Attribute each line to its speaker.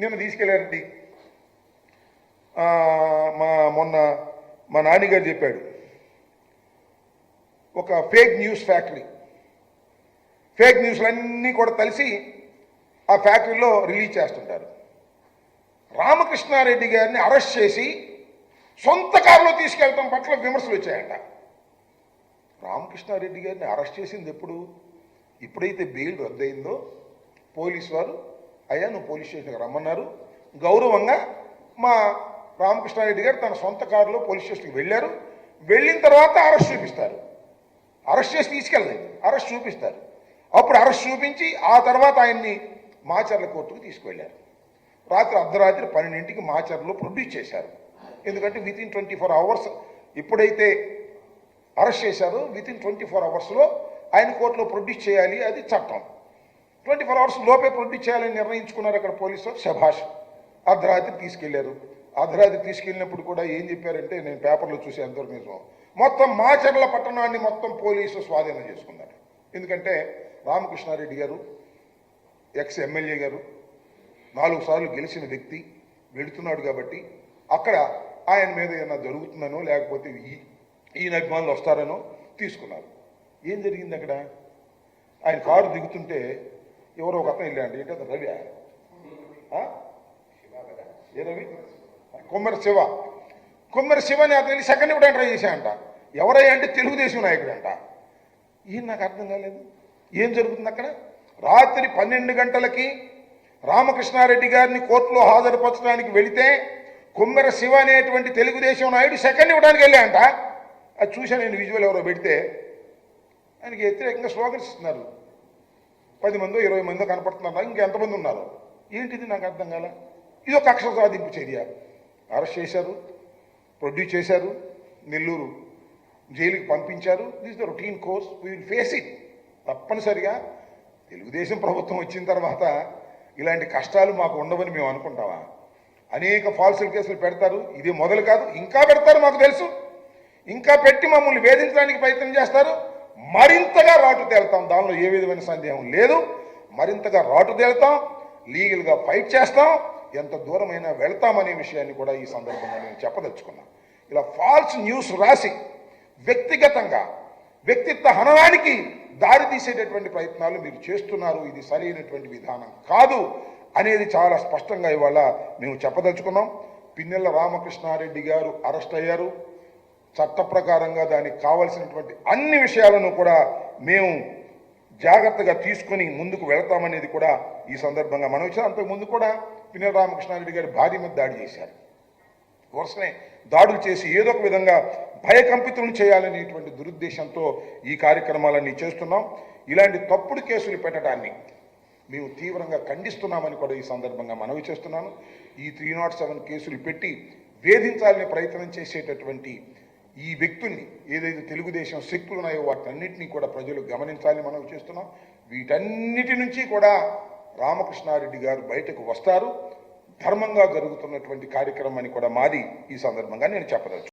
Speaker 1: నేను తీసుకెళ్ళారండి మా మొన్న మా నాన్నగారు చెప్పాడు. ఒక ఫేక్ న్యూస్ ఫ్యాక్టరీ. ఫేక్ న్యూస్లన్నీ కూడా కలిసి ఆ ఫ్యాక్టరీలో రిలీజ్ చేస్తుంటారు. రామకృష్ణారెడ్డి గారిని అరెస్ట్ చేసి సొంత కారులో తీసుకెళ్ళటం పట్ల విమర్శలు వచ్చాయంట. రామకృష్ణారెడ్డి గారిని అరెస్ట్ చేసింది ఎప్పుడు? ఎప్పుడైతే బెయిల్ రద్దయిందో పోలీస్ వారు అయ్యా నువ్వు పోలీస్ స్టేషన్కి రమ్మన్నారు. గౌరవంగా మా రామకృష్ణారెడ్డి గారు తన సొంత కారులో పోలీస్ స్టేషన్కి వెళ్ళారు. వెళ్ళిన తర్వాత అరెస్ట్ చూపిస్తారు. అరెస్ట్ చేసి తీసుకెళ్ళలేదు. అరెస్ట్ చూపిస్తారు. అప్పుడు అరెస్ట్ చూపించి ఆ తర్వాత ఆయన్ని మాచర్ల కోర్టుకు తీసుకువెళ్ళారు. రాత్రి అర్ధరాత్రి పన్నెండింటికి మాచర్లో ప్రొడ్యూస్ చేశారు. ఎందుకంటే within twenty four hours ఎప్పుడైతే అరెస్ట్ చేశారో విత్ ఇన్ ట్వంటీ ఫోర్ అవర్స్లో ఆయన కోర్టులో ప్రొడ్యూస్ చేయాలి అది చట్టం. ట్వంటీ ఫోర్ అవర్స్ లోపే ప్రొడ్యూస్ చేయాలని నిర్ణయించుకున్నారు అక్కడ పోలీసు శభాష్. అర్ధరాత్రి తీసుకెళ్ళారు. అర్ధరాత్రి తీసుకెళ్ళినప్పుడు కూడా ఏం చెప్పారంటే నేను పేపర్లో చూసి ఎంతవరకు నిజం మొత్తం మాచర్ల పట్టణాన్ని మొత్తం పోలీసు స్వాధీనం చేసుకున్నారు. ఎందుకంటే రామకృష్ణారెడ్డి గారు ఎక్స్ ఎమ్మెల్యే గారు నాలుగు సార్లు గెలిచిన వ్యక్తి వెళుతున్నాడు కాబట్టి అక్కడ ఆయన మీద ఏమైనా జరుగుతుందనో లేకపోతే ఈ ఈయన అభిమానులు వస్తారనో తీసుకున్నారు. ఏం జరిగింది అక్కడ? ఆయన కారు దిగుతుంటే ఎవరో ఒక అతను వెళ్ళాడు. ఏంటి అతను? రవి. ఏ రవి? కొమ్మరి శివ. కొమ్మరి శివని అతను వెళ్ళి సెకండ్ ఇవ్వడానికి ట్రై చేశాయంట ఎవరయ్యా అంటే తెలుగుదేశం నాయకుడు అంట ఈయన నాకు అర్థం కాలేదు. ఏం జరుగుతుంది అక్కడ? రాత్రి పన్నెండు గంటలకి రామకృష్ణారెడ్డి గారిని కోర్టులో హాజరుపరచడానికి వెళితే కుమ్మర శివ అనేటువంటి తెలుగుదేశం నాయుడు సెకండ్ ఇవ్వడానికి వెళ్ళాయంట అది చూశాను నేను విజువల్ ఎవరో పెడితే. ఆయనకి వ్యతిరేకంగా స్లోగన్స్ ఇస్తున్నారు. పది మందో ఇరవై మందో కనపడుతున్నారు? ఇంకెంతమంది ఉన్నారు? ఏంటిది నాకు అర్థం కాల. ఇది ఒక అక్షర సాధింపు చర్య. అరెస్ట్ చేశారు ప్రొడ్యూస్ చేశారు నెల్లూరు జైలుకి పంపించారు. This the routine course we will face it తప్పనిసరిగా. తెలుగుదేశం ప్రభుత్వం వచ్చిన తర్వాత ఇలాంటి కష్టాలు మాకు ఉండవని మేము అనుకుంటామా? అనేక ఫాల్సుల కేసులు పెడతారు. ఇది మొదలు కాదు ఇంకా పెడతారు మాకు తెలుసు. ఇంకా పెట్టి మమ్మల్ని వేధించడానికి ప్రయత్నం చేస్తారు. మరింతగా రాటు తేలుతాం. దానిలో ఏ విధమైన సందేహం లేదు. మరింతగా రాటు తేలుతాం. లీగల్గా ఫైట్ చేస్తాం. ఎంత దూరమైనా వెళ్తామనే విషయాన్ని కూడా ఈ సందర్భంగా నేను చెప్పదలుచుకున్నా. ఇలా ఫాల్స్ న్యూస్ రాసి వ్యక్తిగతంగా వ్యక్తిత్వ హననానికి దారి తీసేటటువంటి ప్రయత్నాలు మీరు చేస్తున్నారు. ఇది సరైనటువంటి విధానం కాదు అనేది చాలా స్పష్టంగా ఇవాళ మేము చెప్పదలుచుకున్నాం. పిన్నెల రామకృష్ణారెడ్డి గారు అరెస్ట్ అయ్యారు. చట్ట ప్రకారంగా దానికి కావలసినటువంటి అన్ని విషయాలను కూడా మేము జాగ్రత్తగా తీసుకొని ముందుకు వెళతామనేది కూడా ఈ సందర్భంగా మనం ఇచ్చాం. అంతకుముందు కూడా పిన్నెల రామకృష్ణారెడ్డి గారి భార్య మీద దాడి చేశారు. వరుసనే దాడులు చేసి ఏదో ఒక విధంగా భయకంపితులను చేయాలనేటువంటి దురుద్దేశంతో ఈ కార్యక్రమాలన్నీ చేస్తున్నాం. ఇలాంటి తప్పుడు కేసులు పెట్టడాన్ని మేము తీవ్రంగా ఖండిస్తున్నామని కూడా ఈ సందర్భంగా మనవి చేస్తున్నాను. ఈ త్రీ నాట్ సెవెన్ కేసులు పెట్టి వేధించాలనే ప్రయత్నం చేసేటటువంటి ఈ వ్యక్తుల్ని ఏదైతే తెలుగుదేశం శక్తులు ఉన్నాయో వాటన్నిటినీ కూడా ప్రజలు గమనించాలని మనం చేస్తున్నాం. వీటన్నిటి నుంచి కూడా రామకృష్ణారెడ్డి గారు బయటకు వస్తారు. ధర్మంగా జరుగుతున్నటువంటి కార్యక్రమాన్ని కూడా మాది ఈ సందర్భంగా నేను చెప్పదలుచు